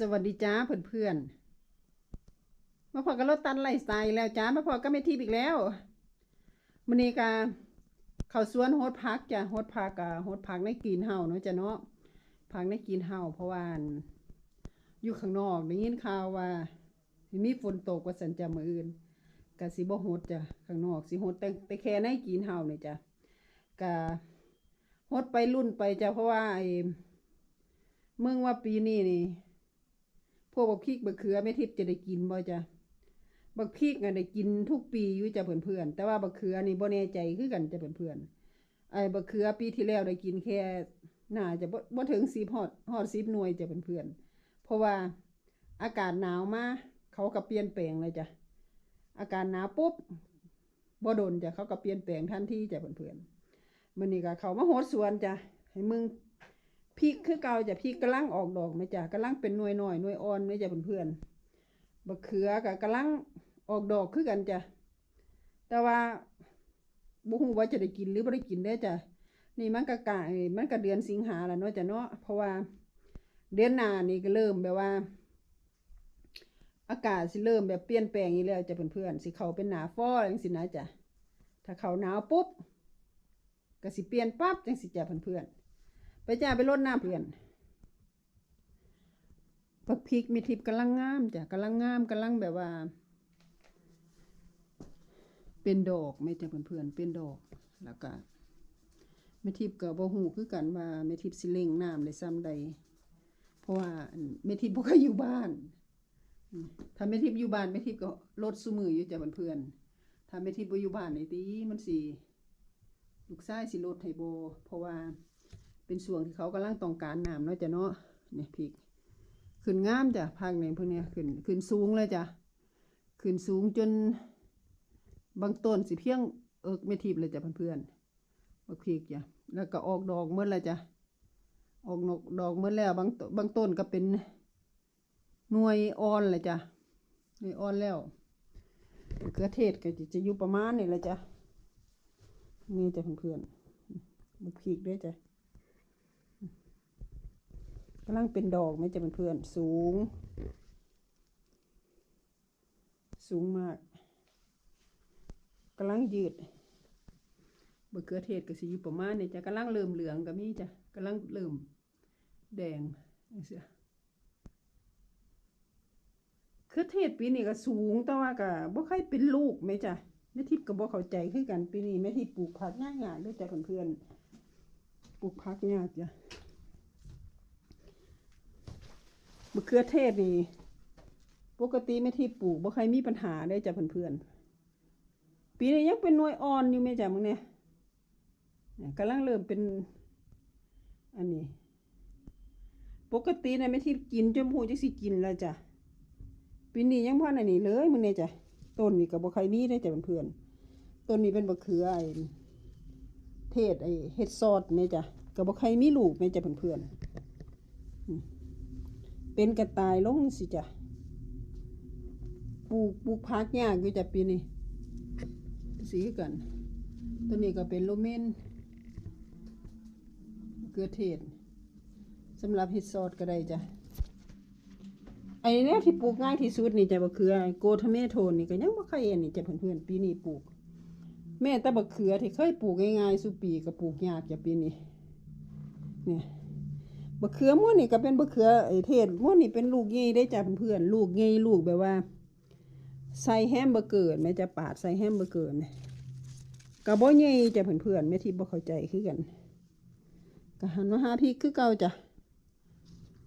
สวัสดีจ้าเพื่อนเพื่อนมาพอกับรถตันไล่สไตล์แล้วจ้ามาพอก็ไม่ทิพย์อีกแล้วมันนี้กาเขาสวนโฮดพักจ้ะโฮดพักกะโฮดพักในกีนเฮาเนาะจ้ะเนาะพักในกีนเฮาเพราะว่าอั่นอยู่ข้างนอกได้ยินข่าวว่า มีฝนตกว่าสันจะมืออื่นกะสิบ่โฮดจ้ะข้างนอกสิโฮดแต่แต่แค่ในกีนเฮาเนี่ยจ้ะกะโฮดไปรุ่นไปจ้ะเพราะว่าไอ้เมืองว่าปีนี้นี่ พวกบักพริกบักเขือแม่ทิพย์จะได้กินบ่จ้ะบักพริกน่ะได้กินทุกปีอยู่จ้ะเพื่อนๆแต่ว่าบักเขือนี่บ่แน่ใจคือกันจ้ะเพื่อนๆไอ้บักเขือปีที่แล้วได้กินแค่น่าจะบ่บ่ถึง10ฮอดฮอด10หน่วยจ้ะเพื่อนๆเพราะว่าอากาศหนาวมาเขาก็เปลี่ยนแปลงเลยจ้ะอากาศหนาวปุ๊บบ่โดนจ้ะเขาก็เปลี่ยนแปลงทันทีจ้ะเพื่อนๆมื้อนี้ก็เขามาโหดสวนจ้ะให้มึง พริกคือเก่าจ้ะพริกกำลังออกดอกไหมจ้ะกำลังเป็นหน่วยหน่อยหน่วยอ่อนไหมจ้ะเพื่อนๆบักเขือกับกำลังออกดอกคือกันจ้ะแต่ว่าบุหูว่าจะได้กินหรือไม่ได้กินเด้จ้ะนี่มันก็กะมันก็เดือนสิงหาแล้วเนาะจ้ะเนาะเพราะว่าเดือนหน้านี่ก็เริ่มแบบว่า อากาศสิเริ่มแบบเปลี่ยนแปลงอีกแล้วจ้ะเพื่อนๆสิเขาเป็นหนาฟ้อจังสินะจ้ะถ้าเขาหนาวปุ๊บก็สิเปลี่ยนปั๊บจังสิจ้ะเพื่อนๆ ไปจ้าไปรดหน้ำเพื่อนผักพริกมีทิพย์กำลังงามจ้ะกำลังงามกำลังแบบว่า เป็นดอกไม่จ้ะเพื่อนๆเป็นดอกแล้วก็แม่ทิพย์ก็บ่ฮู้คือกันว่าแม่ทิพย์สิเล่งน้ำได้ซ้ำใด เพราะว่าอั่นแม่ทิพย์บ่เคยอยู่บ้านถ้าแม่ทิพย์อยู่บ้านแม่ทิพย์ก็ลดซุมืออยู่จ้ะเพื่อนๆถ้าแม่ทิพย์บ่อยู่บ้านนี่ติมันสิลูกชายสิลดให้บ่เพราะว่า เป็นช่วงที่เขากำลังต้องการน้ำเนาะจ้ะเนาะเนี่ยพริกขึ้นงามจ้ะภาคในพวกเนี้ยขึ้นขึ้นสูงเลยจ้ะขึ้นสูงจนบางต้นสิเพียงเอิกไม่ทิพย์เลยจ้ะเพื่อนๆบักพริกจ้ะแล้วก็ออกดอกเมื่อไรจ้ะออกนกดอกเมื่อแล้วบางตบางต้นก็เป็นหน่วยอ่อนเลยจ้ะหน่วยอ่อนแล้วมะเขือเทศก็จะจะอยู่ประมาณนี้แหละจ้ะนี่จ้ะเพื่อนๆบักพริกด้วยจ้ะ กำลังเป็นดอกไหมจะเป็นเพื่อนสูง สูงมากกำลังยืดบะเขือเทศก็สิอยู่ประมาณนี้จะกำลังเริ่มเหลืองก็มีจ้ะกำลังเริ่มแดงจังซี้เขือเทศปีนี้ก็สูงแต่ว่าก็บ่ค่อยเป็นลูกไหมจ้ะแม่ทิพย์ก็บ่เข้าใจคือกันปีนี้แม่ทิพย์ปลูกผักง่ายๆด้วยจ้ะเพื่อนๆปลูกผักยากจ้ะ มะเขือเทศนี่ ปกติไม่ที่ปลูกบ่ใครมีปัญหาได้จ้ะเพื่อนๆ ปีนี้ยังเป็นหน่วยอ่อนอยู่ไหมจ้ะมึงเนี่ยกำลังเริ่มเป็น อันนี้ ปกตินะไม่ที่กินจนพูจะสิกินแล้วจ้ะ ปีนี้ยังพ่ออันนี้เลยมึงเนี่ยจ้ะ ต้นนี่กับบ่ใครมีได้จ้ะเพื่อนๆ ต้นนี้เป็นมะเขือไอเทศไอ้เฮ็ดซอสเนี่ยจ้ะกับบ่ใครมีลูกเนี่ยจ้ะเพื่อนๆ เป็นกระต่ายลงสิจ้ะปลูกปลูกพักยากอยู่จ้ะปีนี้สีคือกัน ตัวนี้ก็เป็นโรเมนเกลือเทศสำหรับเฮ็ดซอสก็ได้จ้ะไอ้เนี่ยที่ปลูกง่ายที่สุดนี่จ้ะบักเขือโกทเมโทนนี่ก็ยังบ่เคยเห็นนี่จ้ะเพื่อนๆปีนี้ปลูก แม่แต่บักเขือที่เคยปลูกง่ายๆสุปีก็ปลูกยากจะปีนี้เนี่ย บะเขือม้วนนี่ก็เป็นบะเขือเทศม้วนนี่เป็นลูกใหญ่ได้จ้ะเพื่อนลูกใหญ่ลูกแบบว่า ใส่แฮมเบอร์เกอร์แม่จะปาดใส่แฮมเบอร์เกอร์เนี่ยกะบ่ใหญ่จ้ะเพื่อนๆแม่ที่บ่เข้าใจคือกันก็หันมาหาพริกคือเก่าจ้ะ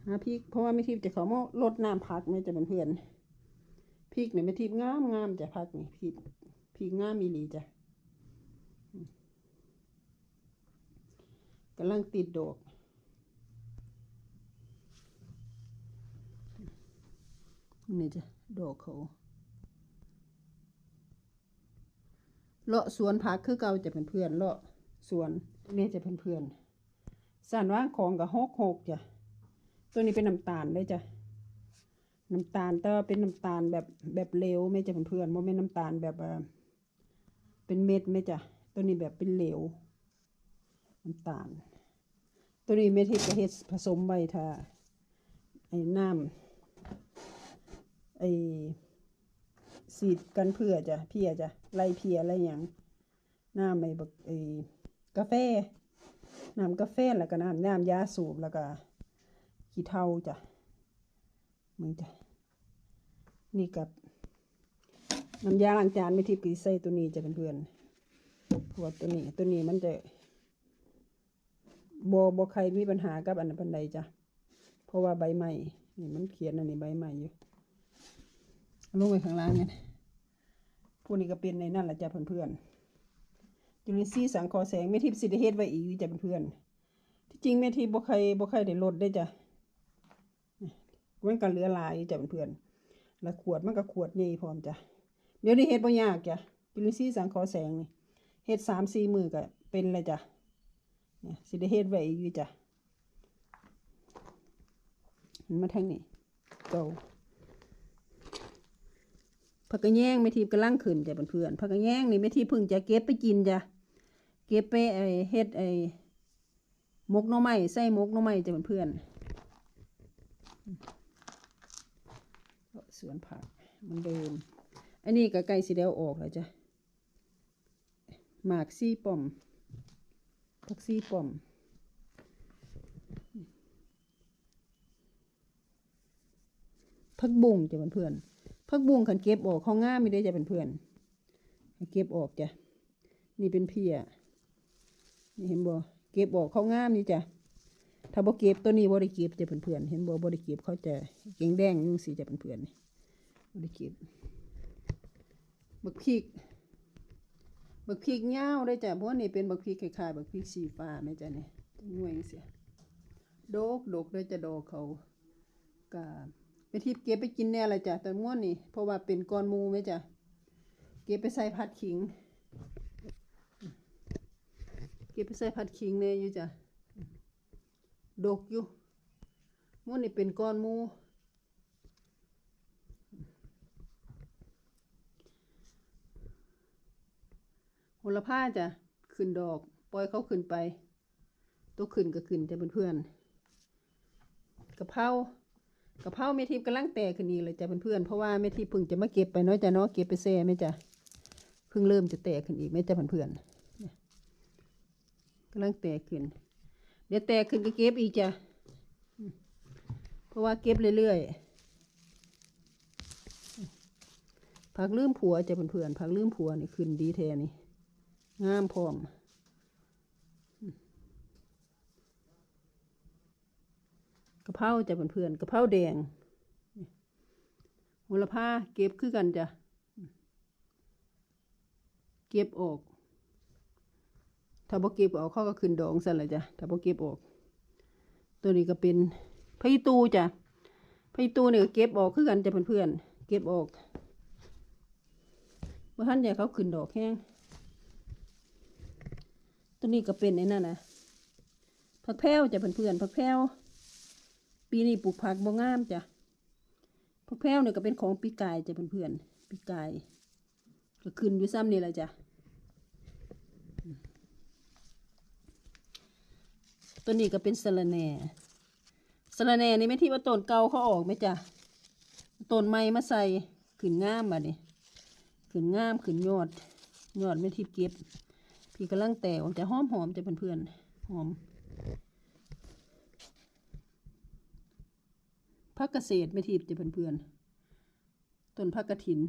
หาพริกเพราะว่าแม่ทิพย์จะเขามาลดน้ำผักแม่จะเพื่อนๆพริกเนี่ยแม่ทิพย์งามงามจ้ะผักนี่พริกพริกงามมีลีจ้ะกำลังติดดอก นี่จ้ะดอกเขาเลาะสวนผักคือเก่าจะเป็นเพื่อนเลาะสวนนี่จะเป็นเพื่อนสันว่างของกับหกหกจ้ะตัวนี้เป็นน้ำตาลเลยจ้ะน้ำตาลแต่เป็นน้ำตาลแบบแบบเหลวไม่จะเป็นเพื่อนโมไม่นน้ำตาลแบบเป็นเม็ดไหมจ้ะตัวนี้แบบเป็นเหลวน้ำตาล ตัวนี้เม็ดที่ประเฮ็ดผสมไว้ถ้าไอ้น้ำ ไอสีดกันเพื่อจ้ะเพียจ้ะไล่เพียอะไรอย่างน้ำไอ้บักไอ้กาแฟน้ำกาแฟแล้วก็น้ำน้ำยาสูบแล้วก็ขี้เถ้าจ้ะมึงจ้ะนี่กับน้ำยาล้างจานไม่ที่ปีใส่ตัวนี้จะเป็นเพื่อนเพราะวกตัวนี้ตัวนี้มันจะบอบใครมีปัญหากับอันนั้นปันใดจ้ะเพราะว่าใบใหม่นี่มันเขียนอันนี้ใบใหม่อยู่ ลงไปข้างล่างเนี่ยพวกนี้ก็เป็นในนั่นแหละจ้ะเพื่อนๆจุลินทรีย์สังเคราะห์แสงไม่ทิพสิได้เฮ็ดไว้อีกอยู่จ้ะเพื่อนๆที่จริงแม่ทิพบ่ใครบ่ใครได้ลดได้จ้ะนี่มันก็เหลือลายอยู่จ้ะเพื่อนๆแล้วขวดมันก็ขวดใหญ่พร้อมจ้ะเดี๋ยวนี้เฮ็ดบ่ยากจ้ะจุลินทรีย์สังเคราะห์แสงนี่เฮ็ดสามสี่มือก็เป็นเลยจ้ะเนี่ยสิได้เฮ็ดไว้อีกจ้ะมันมาทางนี้เก่า ผักกระแยงแม่ทีกำลังขึ้นจ้ะเพื่อนๆผักกระแยงนี่แม่ทีพิ่งจะเก็บไปกินจ้ะเก็บไปไอเฮ็ดไอมกน่อไม้ใส่มกน่อไม้จ้ะเพื่อนๆสวนผักเหมันเดิมอันนี้ก็ใกล้สิแล้วออกแล้วจ้ะหมากซี่ป่อมผักซี่ป่อมผักบุ้งจ้ะเพื่อนๆ ผักบุ้งขันเก็บออกเขาง่ามไม่ได้จะเพื่อนเก็บออกจ้ะนี่เป็นเพียนี่เห็นบ่เก็บออกเขาง่ามนี่จ้ะถ้าบ่เก็บตัวนี้บ่ได้เก็บจะเพื่อนเห็นบ่บ่ได้เก็บเขาจะเก่งแดงจังซี่จ้ะเพื่อนนี่บ่ได้เก็บบักพริกบักพริกเงาได้จ้ะเพราะนี่เป็นบักพริกคล้ายๆบักพริกสีฟ้าแม่จ้ะนี่หน่วยเสียโดกโดกได้จะดอกเขากา ไปทิพเก็บไปกินแน่เละจ้ะแต่ม้วนนี่ เพราะว่าเป็นก้อนมูไหมจ้ะ เก็บไปใส่ผัดขิง เก็บไปใส่ผัดขิงแน่อยู่จ้ะ ดกอยู่ม้วนนี่เป็นก้อนมูโหระพาจ้ะ ขึ้นดอก ปล่อยเขาขึ้นไป ตัวขึ้นก็ขึ้นจ้ะเพื่อนๆกะเพรา กะเพราเมทิพย์กำลังแตกขึ้นนี่เลยจ้ะเพื่อนๆเพราะว่าเมทิพย์เพิ่งจะมาเก็บไปเนาะจ้ะเนาะเก็บไปแซ่ไหมจ้ะเพิ่งเริ่มจะแตกขึ้นอีกไหมจ้ะเพื่อนๆเนี่ยกำลังแตกขึ้น เดี๋ยวแตกขึ้นก็เก็บอีกจ้ะเพราะว่าเก็บเรื่อยๆผักลืมผัวจ้ะเพื่อนๆผักลืมผัวนี่ขึ้นดีแท้นี่งามพร้อมกะเพราจะเพื่อนๆกะเพราแดงโหระพาเก็บคือกันจ้ะเก็บออก ถ้าบ่เก็บออกเขาก็ขึ้นดองสั่นละจ้ะถ้าบ่เก็บออก ตัวนี้ก็เป็นพะยิตูจ้ะพะยิตูเนี่ยเก็บออกคือกันจ้ะเพื่อนๆเก็บออกเมื่อท่านใหญ่เขาขึ้นดอกแห้งตัวนี้ก็เป็นไอ้นั่นนะผักแพรวจ้ะเพื่อนๆผักแพรว ปีนี้ปลูกผักบ่งามจ้ะผักแพรวเนี่ยก็เป็นของปีกายจ้ะเพื่อนๆปีกาย ก็ขึ้นอยู่ซ้ำนี่แหละจ้ะตัวนี้ก็เป็นสะระแหน่สะระแหน่นี่ไม่ที่ว่าต้นเก่าเขาออกไหมจ้ะต้นใหม่มาใส่ขึ้นงามมาดิขึ้นงามขึ้นยอดยอดไม่ทิพย์เก็บพี่กำลังแตกออกจะหอมหอมจะเพื่อนๆหอม พักเกษตรไม่ทิพย์จะเพื่อนๆต้นพักกระถิน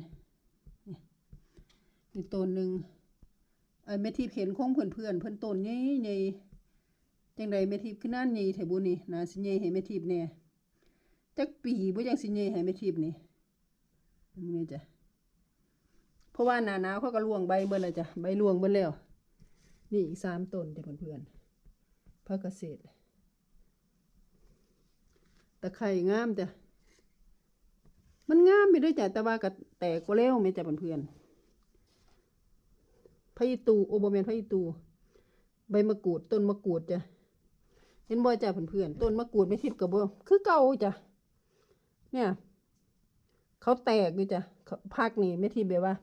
นี่ต้นหนึ่งไอ้แม่ทิพย์เห็นของเพื่อนเพื่อนเพื่อนต้นใหญ่ใหญ่จังใดแม่ทิพย์ขึ้นนั่นใหญ่ไถบุนี่นาสิใหญ่ให้แม่ทิพย์แน่จักปีบ่จังสิใหญ่ให้แม่ทิพย์นี่นี่จ้ะเพราะว่าหนาหนาวเขาก็ร่วงใบเบิ่แล้วจ้ะใบร่วงเบิ่แล้วนี่อีกสามต้นจ้ะเพื่อนๆพักเกษตร ตะไคร่งามจ้ะมันงามไปด้วยจ้ะแต่ว่าก็แตกก็แล้วไหมจ้ะเพื่อนๆพะยิตูโอโบแมนพะยิตูใบมะกรูดต้นมะกรูดจ้ะเห็นบ่จ้ะเพื่อนๆต้นมะกรูดไม่ทิพกับบ่คือเก่าจ้ะเนี่ย เขาแตกนี่จ้ะเขาพักนี่ไม่ทิพแบบว่า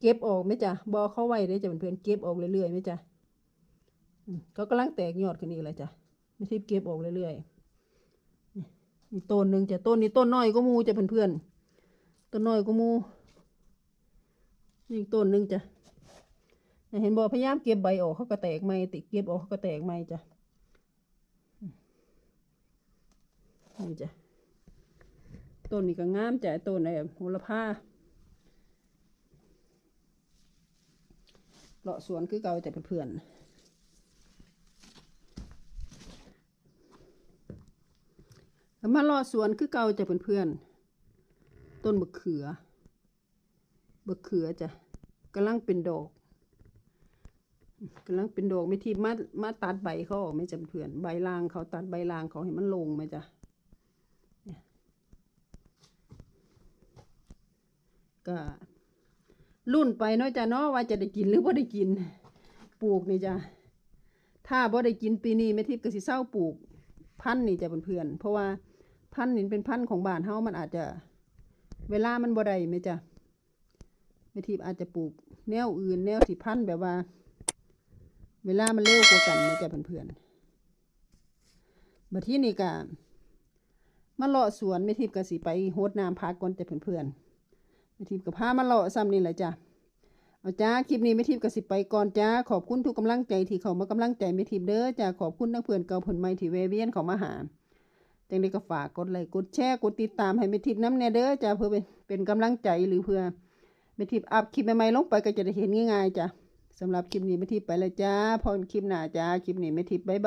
เก็บออกไหมจ้ะบอเข้าไว้ได้จ้ะเพื่อนๆเก็บออกเรื่อยๆไหมจ้ะเขากำลังแตกยอดขึ้นอีกเลยจ้ะไม่ใช่เก็บออกเรื่อยๆ นี่นี่ต้นหนึ่งจะต้นนี้ต้นน้อยก็มูจะเพื่อนต้นน้อยกูมูนี่อีกต้นหนึ่งจะเห็นบอกพยายามเก็บใบออกเขาก็แตกใหม่ติเก็บออกเขาก็แตกใหม่จ้ะนี่จ้ะต้นนี้ก็งามจ้ะต้นไอ้โหระพาเลาะสวนคือเก่าจ้ะเพื่อนๆแล้ว มาลาะสวนคือเก่าจ้ะเพื่อนๆต้นมะเขือมะเขือจ้ะกำลังเป็นดอกกำลังเป็นดอกไม่ทีมามาตัดใบเขาออกไหม่จ้ะเพื่อนใบลางเขาตัดใบลางเขาให้มันลงไหมจ้ะก็รุ่นไปเนาะจ้ะเนาะว่าจะได้กินหรือบ่าได้กิน ปลูกนี่จ้ะถ้าบ่ได้กินปีนี้แม่ทิพย์ก็สิเศร้าปลูกพันธุ์นี่จ้ะเพื่อนๆเพราะว่า พันหนี่เป็นพันของบ้านเฮามันอาจจะ เวลามันบ่ได้แม่จ้ะแม่ทิพย์อาจจะปลูกแนวอื่นแนวที่พันแบบว่า เวลามันเร็วกว่ากันแม่จ้ะเพื่อนๆบัดทีนี้ก็มาเลาะสวนแม่ทิพย์ก็สิไปโฮดน้ำพักก่อนจ้ะเพื่อนๆแม่ทิพย์กับพามาเลาะซ้ำนี่แหละจ้ะเอาจ้าคลิปนี้แม่ทิพกับสิไปก่อนจ้าขอบคุณทุกกำลังใจที่เขามากำลังใจแม่ทิพเด้อจ้าขอบคุณทั้งเพื่อนเก่าเพื่อนใหม่ที่แวเวียนเขามาหา จังได้ก็ฝากกดไลค์กดแชร์กดติดตามให้เมทิพย์น้ำแน่เด้อจ้ะเพื่อเป็นเป็นกำลังใจหรือเพื่อเมทิพย์อัพคลิปใหม่ๆลงไปก็จะได้เห็นง่ายๆจ้ะสำหรับคลิปนี้เมทิพย์ไปแล้วจ้าพอคลิปหน้าจ้าคลิปนี้เมทิพย์บ๊ายบาย